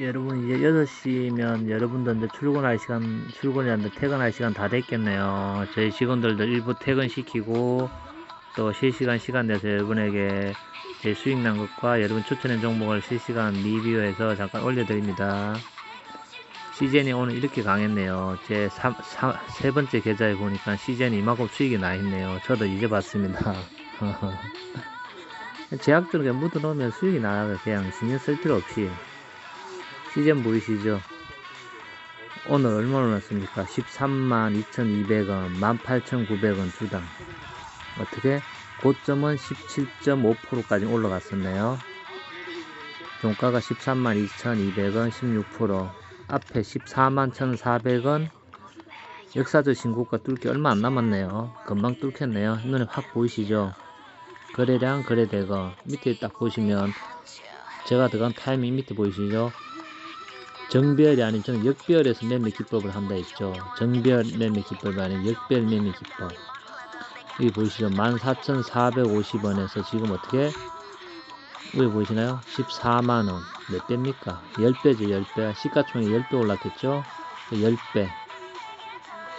여러분 이제 6시면 여러분들 이제 출근할 시간, 출근이란데 퇴근할 시간 다 됐겠네요. 저희 직원들도 일부 퇴근시키고 또 실시간 시간 내서 여러분에게 제 수익 난 것과 여러분 추천한 종목을 실시간 리뷰해서 잠깐 올려드립니다. 시젠이 오늘 이렇게 강했네요. 제 삼, 사- 세 번째 계좌에 보니까 시젠이 이만큼 수익이 나 있네요. 저도 이제 봤습니다. 그냥 묻어놓으면 수익이 나요. 그냥 신경 쓸 필요 없이. 시즌 보이시죠? 오늘 얼마나 올랐습니까? 13만 2,200원, 18,900원 주당. 어떻게? 고점은 17.5%까지 올라갔었네요. 종가가 13만 2,200원, 16%. 앞에 14만 1,400원. 역사적 신고가 뚫기 얼마 안 남았네요. 금방 뚫겠네요. 눈에 확 보이시죠? 거래량, 거래대거. 밑에 딱 보시면 제가 들어간 타이밍 밑에 보이시죠? 정별이 아닌 저는 역별에서 매매 기법을 한다 했죠. 정별 매매 기법이 아닌 역별 매매 기법. 여기 보이시죠? 14,450원에서 지금 어떻게 여기 보이시나요? 14만원. 몇 배입니까? 10배죠, 10배. 시가총액 10배 올랐겠죠? 10배.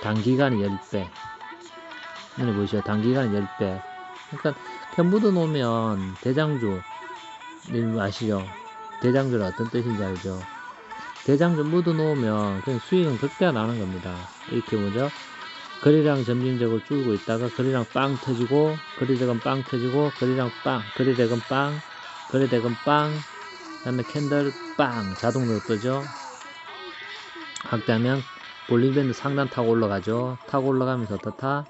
단기간에 10배. 여기 보이시죠? 단기간에 10배. 그러니까 그냥 묻어놓으면 대장주, 아시죠? 대장주는 어떤 뜻인지 알죠? 대장주 묻어 놓으면 그냥 수익은 극대화 나는 겁니다. 이렇게 뭐죠? 거래량 점진적으로 줄고 있다가 거래량 빵 터지고 거래대금 빵 터지고 거래량 빵 거래대금 빵 거래대금 빵 그다음에 캔들 빵 자동으로 뜨죠. 확대하면 볼링밴드 상단 타고 올라가죠. 타고 올라가면서 어떻다?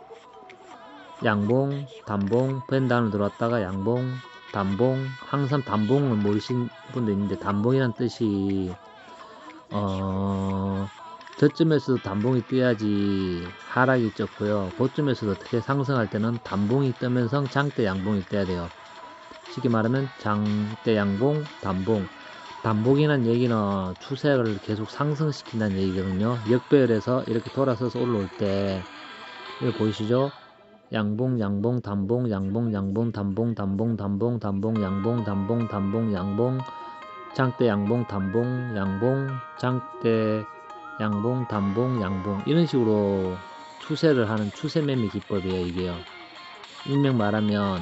양봉, 단봉, 밴드 안으로 들어왔다가 양봉, 단봉, 항상 단봉을 모르신 분도 있는데 단봉이란 뜻이 어, 저쯤에서도 단봉이 떠야지 하락이 쪘고요. 고점에서도 어떻게 상승할 때는 단봉이 뜨면서 장대 양봉이 떠야 돼요. 쉽게 말하면 장대 양봉, 단봉. 단봉이라는 얘기는 추세를 계속 상승시킨다는 얘기거든요. 역배열에서 이렇게 돌아서서 올라올 때, 이거 보이시죠? 양봉, 양봉, 단봉, 양봉, 양봉, 단봉, 단봉, 단봉, 단봉, 양봉, 단봉, 단봉, 양봉, 장대 양봉 단봉 양봉 장대 양봉 단봉 양봉. 이런 식으로 추세를 하는 추세 매매 기법이에요 이게요. 일명 말하면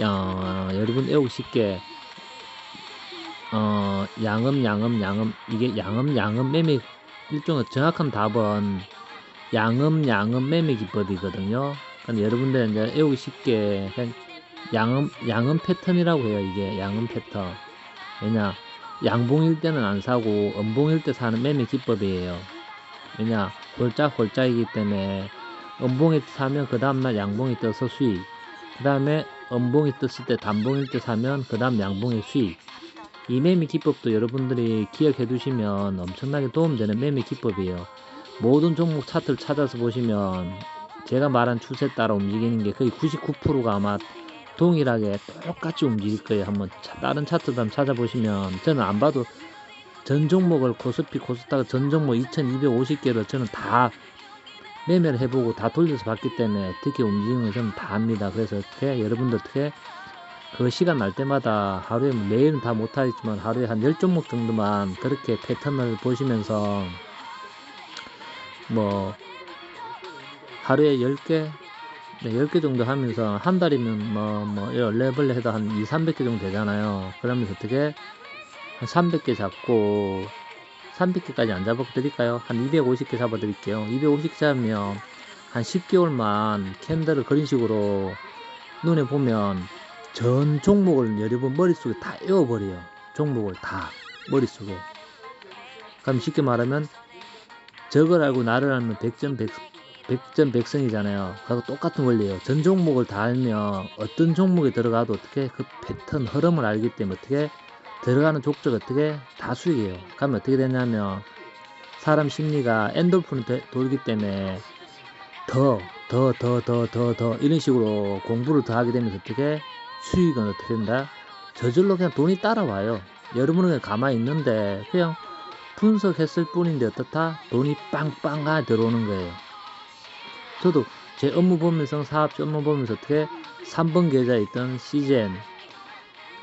야, 여러분 애우기 쉽게 어 양음 양음 양음. 이게 양음 양음 매매 일종의 정확한 답은 양음 양음 매매 기법이거든요. 근데 여러분들 이제 애우기 쉽게 양음 양음 패턴이라고 해요 이게. 양음 패턴 왜냐 양봉일 때는 안 사고 음봉일 때 사는 매매 기법이에요. 왜냐 홀짝 홀짝이기 때문에 음봉에 사면 그 다음날 양봉이 떠서 수익. 그 다음에 음봉이 떴을 때 단봉일 때 사면 그 다음 양봉의 수익. 이 매매 기법도 여러분들이 기억해 두시면 엄청나게 도움되는 매매 기법이에요. 모든 종목 차트를 찾아서 보시면 제가 말한 추세 따라 움직이는 게 거의 99%가 아마 동일하게 똑같이 움직일 거예요. 한번 차- 다른 한번 찾아보시면 저는 안 봐도 전 종목을 코스피 코스닥 전 종목 2250개를 저는 다 매매를 해보고 다 돌려서 봤기 때문에 어떻게 움직이는 걸 저는 다 압니다. 그래서 어떻게 여러분들 어떻게 그 시간 날 때마다 하루에 뭐 매일은 다 못하겠지만 하루에 한 10종목 정도만 그렇게 패턴을 보시면서 뭐 하루에 10개 네, 10개 정도 하면서 한 달이면 뭐, 뭐, 레벨 해도 한 2, 300개 정도 되잖아요. 그러면서 어떻게 한 300개 잡고 300개까지 안 잡아 드릴까요? 한 250개 잡아 드릴게요. 250개 잡으면 한 10개월만 캔들을 그런 식으로 눈에 보면 전 종목을 여러분 머릿속에 다 에워버려요. 종목을 다 머릿속에. 그럼 쉽게 말하면 적을 알고 나를 알면 100점 100, 100점 100승이잖아요. 그하고 똑같은 원리예요. 전 종목을 다 알면 어떤 종목에 들어가도 어떻게 그 패턴 흐름을 알기 때문에 어떻게 들어가는 족적 어떻게 다 수익이에요. 그러면 어떻게 되냐면 사람 심리가 되- 돌기 때문에 더, 더, 더, 더, 더, 더 이런 식으로 공부를 더 하게 되면서 어떻게 수익은 어떻게 된다? 저절로 그냥 돈이 따라와요. 여러분은 그냥 가만히 있는데 그냥 분석했을 뿐인데 어떻다? 돈이 빵빵하 들어오는 거예요. 저도 제 업무 보면서 사업주 업무 보면서 어떻게 3번 계좌에 있던 시젠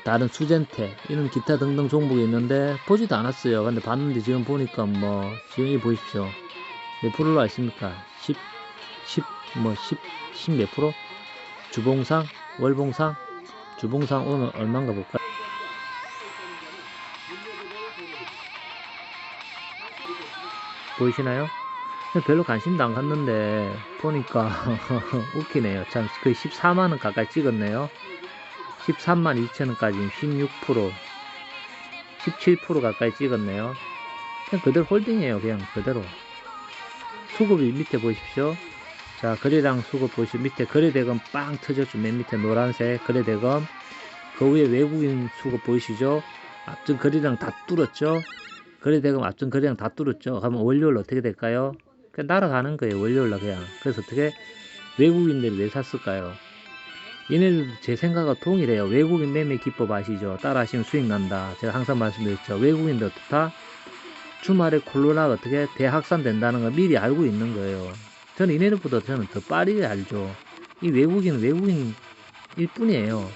다른 수젠테 이런 기타 등등 종목이 있는데 보지도 않았어요. 근데 봤는데 지금 보니까 뭐 지금 이 보십시오. 몇 프로로 아십니까? 10, 10, 뭐 10, 10 몇 프로? 주봉상, 월봉상, 주봉상 오늘 얼마인가 볼까? 보이시나요? 별로 관심도 안 갔는데 보니까 웃기네요. 참 거의 14만 원 가까이 찍었네요. 13만 2천 원까지 16% 17% 가까이 찍었네요. 그냥 그대로 홀딩이에요. 그냥 그대로. 수급이 밑에 보십시오. 자, 거래량 수급 보시면 밑에 거래대금 빵 터졌죠. 맨 밑에 노란색 거래대금. 그 위에 외국인 수급 보이시죠? 앞전 거래량 다 뚫었죠? 거래대금 앞전 거래량 다 뚫었죠? 그러면 월요일 어떻게 될까요? 그냥 날아가는 거예요. 월요일날 그냥. 그래서 어떻게 외국인들이 왜 샀을까요? 얘네들도 제 생각과 동일해요. 외국인 매매 기법 아시죠? 따라 하시면 수익 난다. 제가 항상 말씀드렸죠. 외국인들 어떻다? 주말에 콜로나가 어떻게 대확산된다는 걸 미리 알고 있는 거예요. 저는 이네들보다 저는 더 빠르게 알죠. 이 외국인은 외국인일 뿐이에요.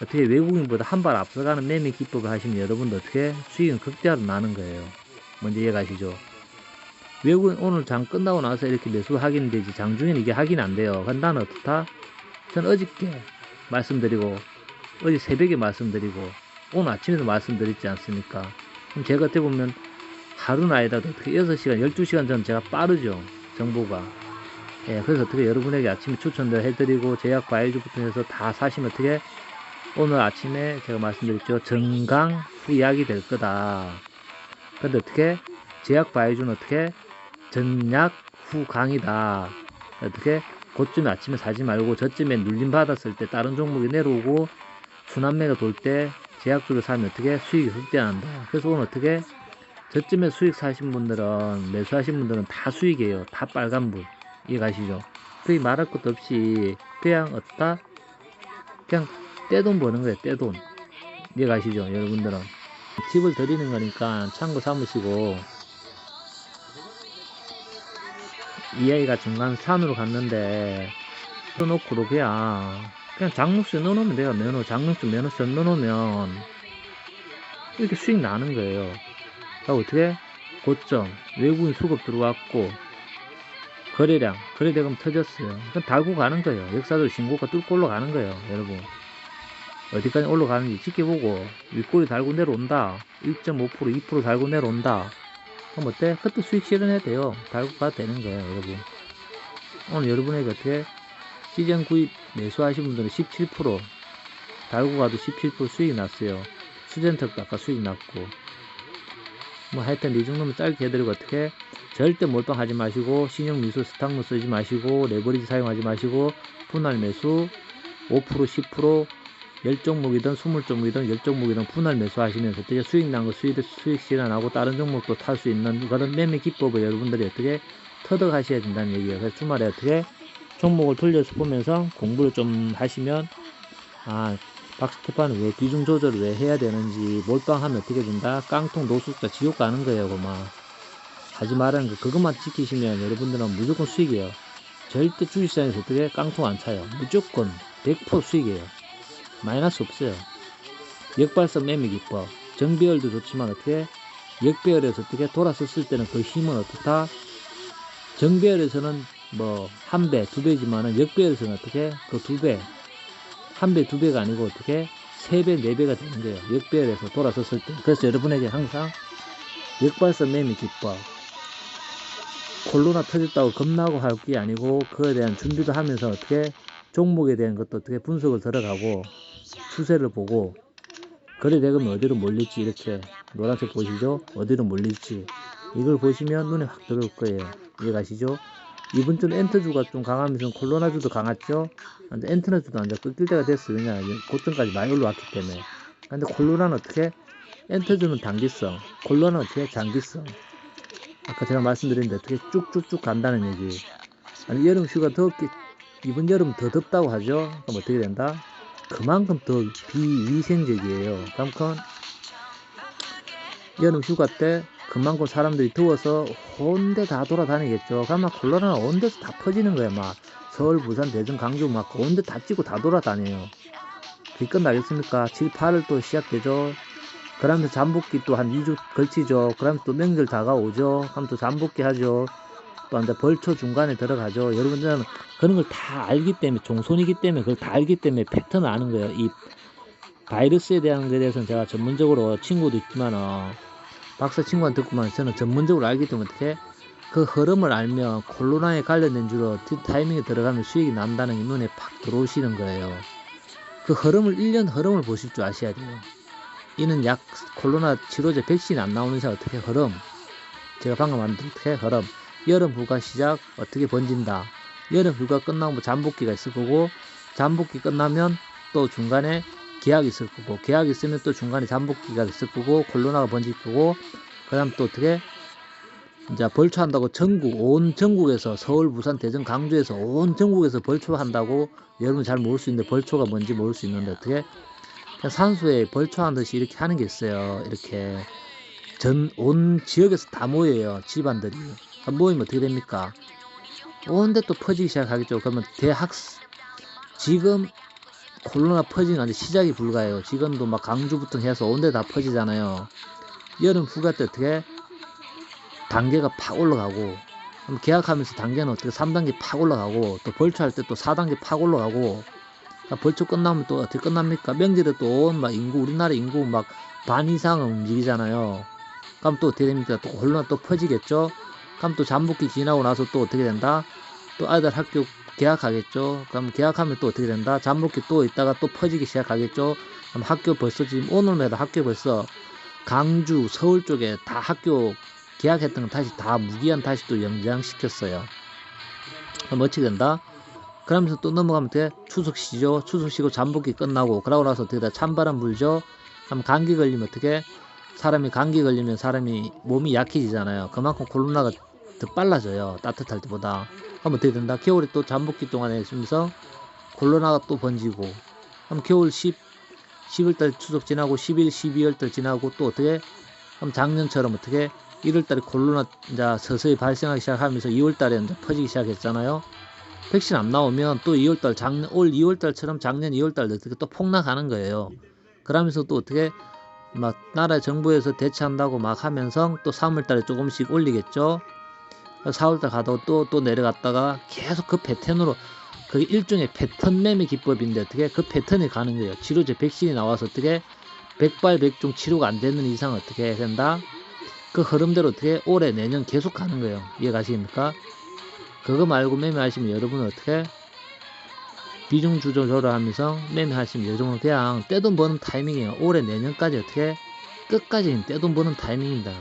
어떻게 외국인보다 한 발 앞서가는 매매 기법을 하시면 여러분도 어떻게 수익은 극대화로 나는 거예요. 먼저 이해가시죠? 외국인 오늘 장 끝나고 나서 이렇게 매수 확인 되지 장 중에는 이게 확인 안 돼요. 그럼 나는 어떻다? 저는 어저께 말씀드리고 어제 새벽에 말씀드리고 오늘 아침에도 말씀드렸지 않습니까? 그럼 제가 어떻게 보면 하루는 아니라도 어떻게 6시간, 12시간 전 제가 빠르죠. 정보가. 예, 그래서 어떻게 여러분에게 아침에 추천도 해드리고 제약 과일주부터 해서 다 사시면 어떻게 오늘 아침에 제가 말씀드렸죠. 정강 후약이 될 거다. 근데 어떻게 제약 과일주는 어떻게 전약 후 강이다. 어떻게 그쯤에 아침에 사지 말고 저쯤에 눌림 받았을 때 다른 종목이 내려오고 순환매가 돌 때 제약주를 사면 어떻게 수익이 흑대한다. 그래서 오늘 어떻게 저쯤에 수익 사신 분들은 매수하신 분들은 다 수익이에요. 다 빨간불 이해가시죠? 거의 말할 것도 없이 그냥 어따 그냥 떼돈 버는 거예요. 떼돈 이해가시죠? 여러분들은 팁을 드리는 거니까 참고 삼으시고 이 아이가 중간 산으로 갔는데 넣어놓고 그냥 그냥 장롱수 넣어놓으면 돼요. 면허 장롱수 면허서 넣어놓으면 이렇게 수익 나는 거예요. 자, 어떻게? 고점, 외국인 수급 들어왔고, 거래량, 거래대금 터졌어요. 그럼 달고 가는 거예요. 역사적 신고가 뚫고 올라가는 거예요, 여러분. 어디까지 올라가는지 지켜보고, 윗골이 달고 내려온다. 1.5%, 2% 달고 내려온다. 그럼 어때? 그것도 수익 실현해야 돼요. 달고 가도 되는 거예요, 여러분. 오늘 여러분에게 어떻게? 시장 구입 매수하신 분들은 17%, 달고 가도 17% 수익이 났어요. 수젠턱도 아까 수익 났고, 뭐 하여튼 이 정도면 짧게 해드리고 어떻게 절대 몰빵하지 마시고 신용 미수 스탁물 쓰지 마시고 레버리지 사용하지 마시고 분할 매수 5% 10% 10종목이든 20종목이든 10종목이든 분할 매수 하시면서 어떻게 수익 난 거 수익, 수익 실현하고 다른 종목도 탈 수 있는 그런 매매 기법을 여러분들이 어떻게 터득하셔야 된다는 얘기예요. 그래서 주말에 어떻게 종목을 돌려서 보면서 공부를 좀 하시면 아 박스테파는 왜 비중 조절을 왜 해야 되는지 몰빵하면 어떻게 된다? 깡통 노숙자 지옥 가는 거예요, 그만. 하지 말라는 거 그것만 지키시면 여러분들은 무조건 수익이에요. 절대 주식시장에서 어떻게 깡통 안 차요. 무조건 100% 수익이에요. 마이너스 없어요. 역발성 매매 기법. 정배열도 좋지만 어떻게 역배열에서 어떻게 돌아섰을 때는 그 힘은 어떻다? 정배열에서는 뭐 한 배, 두 배지만은 역배열에서는 어떻게 그 두 배, 한 배, 두 배가 아니고 어떻게 세 배, 네 배가 되는 거예요. 역배열에서 돌아섰을 때. 그래서 여러분에게 항상 역발성 매매 기법. 콜로나 터졌다고 겁나고 할 게 아니고 그에 대한 준비도 하면서 어떻게 종목에 대한 것도 어떻게 분석을 들어가고 추세를 보고 거래대금이 어디로 몰릴지 이렇게 노란색 보시죠? 어디로 몰릴지 이걸 보시면 눈에 확 들어올 거예요. 이해가시죠? 이번 주는 엔터주가 좀 강하면서 콜로나주도 강했죠? 근데 엔터주도 이제 끊길 때가 됐어요. 왜냐, 고점까지 많이 올라왔기 때문에. 근데 콜로나는 어떻게? 엔터주는 단기성, 콜로나는 어떻게? 장기성. 아까 제가 말씀드렸는데 어떻게 쭉쭉쭉 간다는 얘기. 아니, 여름 휴가 덥게, 이번 여름 더 덥다고 하죠? 그럼 어떻게 된다? 그만큼 더 비위생적이에요. 그만큼 여름 휴가 때 그만큼 사람들이 더워서 온데 다 돌아다니겠죠. 그러면 콜로나는 온 데서 다 퍼지는 거예요. 막 서울, 부산, 대전, 강주 막온 데다 찍고 다 돌아다녀요. 어떻게 끝나겠습니까? 7, 8월 또 시작되죠. 그러면서 잠복기 또 한 2주 걸치죠. 그러면 또 명절 다가오죠. 그럼 또 잠복기 하죠. 또 이제 벌초 중간에 들어가죠. 여러분들은 그런 걸 다 알기 때문에 종손이기 때문에 그걸 다 알기 때문에 패턴을 아는 거예요. 이 바이러스에 대한 것에 대해서는 제가 전문적으로 친구도 있지만 어, 박사 친구한테 듣고만 저는 전문적으로 알기 때문에 어떻게 그 흐름을 알면 콜로나에 관련된 주로 그 타이밍에 들어가면 수익이 난다는 게 눈에 팍 들어오시는 거예요. 그 흐름을 1년 흐름을 보실 줄 아셔야 돼요. 이는 약 콜로나 치료제 백신이 안 나오는 이상 어떻게 흐름 제가 방금 만든 어떻게 흐름 여름 휴가 시작 어떻게 번진다. 여름 휴가 끝나고 뭐 잠복기가 있을 거고 잠복기 끝나면 또 중간에 계약이 있을 거고 계약이 있으면 또 중간에 잠복기가 있을 거고 콜로나가 번질 거고 그 다음 또 어떻게? 이제 벌초한다고 전국 온 전국에서 서울 부산 대전 강주에서 온 전국에서 벌초한다고 여러분 잘 모를 수 있는데 벌초가 뭔지 모를 수 있는데 어떻게? 산소에 벌초한 듯이 이렇게 하는 게 있어요. 이렇게 전 온 지역에서 다 모여요 집안들이 모이면 어떻게 됩니까 온데 또 퍼지기 시작하겠죠 그러면 대학 지금 코로나 퍼지는 아직 시작이 불가해요 지금도 막 강주부터 해서 온데 다 퍼지잖아요 여름 휴가 때 어떻게 단계가 팍 올라가고 그럼 계약하면서 단계는 어떻게 3단계 팍 올라가고 또 벌초할 때 또 4단계 팍 올라가고 벌초 끝나면 또 어떻게 끝납니까? 명절에 또 온 막 인구 우리나라 인구 막 반 이상은 움직이잖아요. 그럼 또 어떻게 됩니까? 또 콜로나 또 퍼지겠죠? 그럼 또 잠복기 지나고 나서 또 어떻게 된다? 또 아이들 학교 개학하겠죠? 그럼 개학하면 또 어떻게 된다? 잠복기 또 있다가 또 퍼지기 시작하겠죠? 그럼 학교 벌써 지금 오늘마다 학교 벌써 강주, 서울 쪽에 다 학교 계약했던 거 다시 다 무기한 다시 또 연장시켰어요. 그럼 어떻게 된다? 그러면서 또 넘어가면 돼. 추석 쉬죠. 추석 쉬고 잠복기 끝나고 그러고 나서 어떻게 돼? 찬바람 불죠. 그럼 감기 걸리면 어떻게? 사람이 감기 걸리면 사람이 몸이 약해지잖아요. 그만큼 코로나가 더 빨라져요. 따뜻할 때보다. 그럼 어떻게 된다? 겨울에 또 잠복기 동안에 있으면서 코로나가 또 번지고 그럼 겨울 10, 10월달 추석 지나고 11, 12월달 지나고 또 어떻게? 그럼 작년처럼 어떻게? 1월달에 코로나 이제 서서히 발생하기 시작하면서 2월달에 이제 퍼지기 시작했잖아요. 백신 안 나오면 또 2월달 작년 올 2월달처럼 작년 2월달 어떻게 또 폭락하는 거예요. 그러면서 또 어떻게 막 나라 정부에서 대처한다고 막 하면서 또 3월달에 조금씩 올리겠죠. 4월달 가다가 또 또 내려갔다가 계속 그 패턴으로 그게 일종의 패턴 매매 기법인데 어떻게 그 패턴이 가는 거예요. 치료제 백신이 나와서 어떻게 백발백중 치료가 안 되는 이상 어떻게 해야 된다? 그 흐름대로 어떻게 올해 내년 계속 가는 거예요. 이해가십니까? 그거 말고 매매하시면 여러분은 어떻게 비중 조절을 하면서 매매하시면 여러분은 그냥 떼돈 버는 타이밍이에요. 올해 내년까지 어떻게 끝까지 떼돈 버는 타이밍입니다.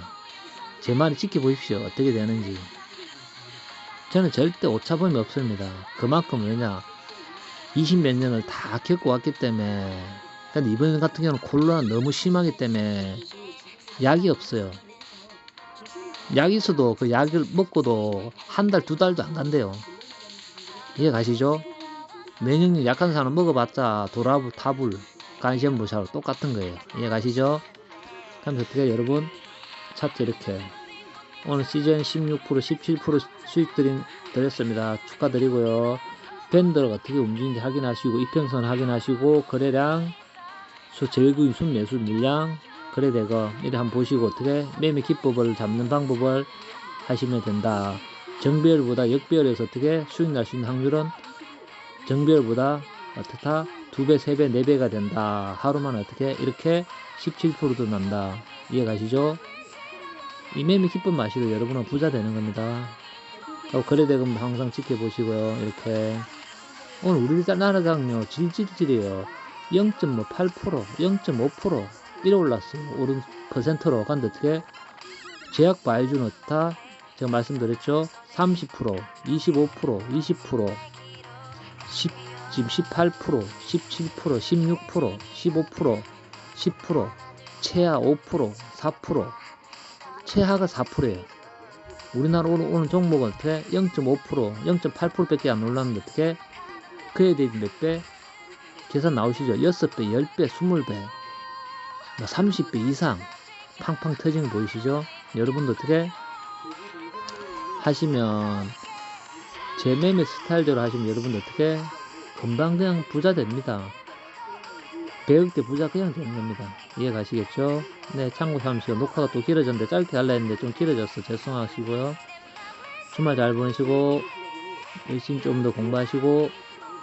제 말을 지켜보십시오. 어떻게 되는지. 저는 절대 오차범위 없습니다. 그만큼 왜냐 20몇 년을 다 겪어왔기 때문에 근데 이번 같은 경우는 코로나 너무 심하기 때문에 약이 없어요. 약 있어도 그 약을 먹고도 한 달, 두 달도 안 간대요. 이해 가시죠? 면역력 약한 사람 먹어봤자 도라부, 타불, 간시험부샤로 똑같은 거예요. 이해 가시죠? 그럼 어떻게 여러분 차트 이렇게 오늘 시즌 16% 17% 수익 드림 드렸습니다. 축하드리고요. 밴드가 어떻게 움직이는지 확인하시고 이평선 확인하시고 거래량 수 제일구인 순매수 물량 거래되고 이래 한번 보시고 어떻게 매매 기법을 잡는 방법을 하시면 된다. 정비율보다 역비율에서 어떻게 수익 날 수 있는 확률은 정비율보다 어떻다 두 배, 세 배, 네 배가 된다. 하루만 어떻게 이렇게 17%도 난다. 이해 가시죠? 이 매매 기법 마시고 여러분은 부자 되는 겁니다. 거래대금 항상 지켜보시고요. 이렇게 오늘 우리나라 장요 질질질이에요. 0.8%, 0.5% 이래 올랐어요. 오른 퍼센트로 간데 어떻게 제약 바이주는 어떻다? 제가 말씀드렸죠. 30%, 25%, 20%, 10, 지금 18%, 17%, 16%, 15%, 10%, 최하 5%, 4%, 최하가 4%예요. 우리나라 오늘, 오늘 어떻게 0.5%, 0.8%밖에 안 올랐는데 어떻게 그에 대해 몇 배? 계산 나오시죠? 6배, 10배, 20배, 30배 이상 팡팡 터지는 거 보이시죠? 여러분도 어떻게 하시면 제 매매 스타일대로 하시면 여러분도 어떻게 금방 그냥 부자 됩니다. 대역대 부자 그냥 되는 겁니다. 이해 가시겠죠? 네, 참고 삼으시고 녹화가 또 길어졌는데 짧게 할라 했는데 좀 길어졌어. 죄송하시고요. 주말 잘 보내시고 열심히 좀 더 공부하시고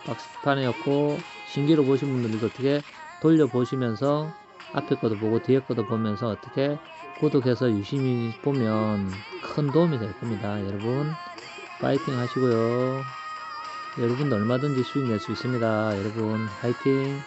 박스판이었고 신기로 보신 분들도 어떻게 돌려보시면서 앞에 것도 보고 뒤에 것도 보면서 어떻게 구독해서 유심히 보면 큰 도움이 될 겁니다. 여러분 파이팅 하시고요. 여러분도 얼마든지 수익 낼 수 있습니다. 여러분 파이팅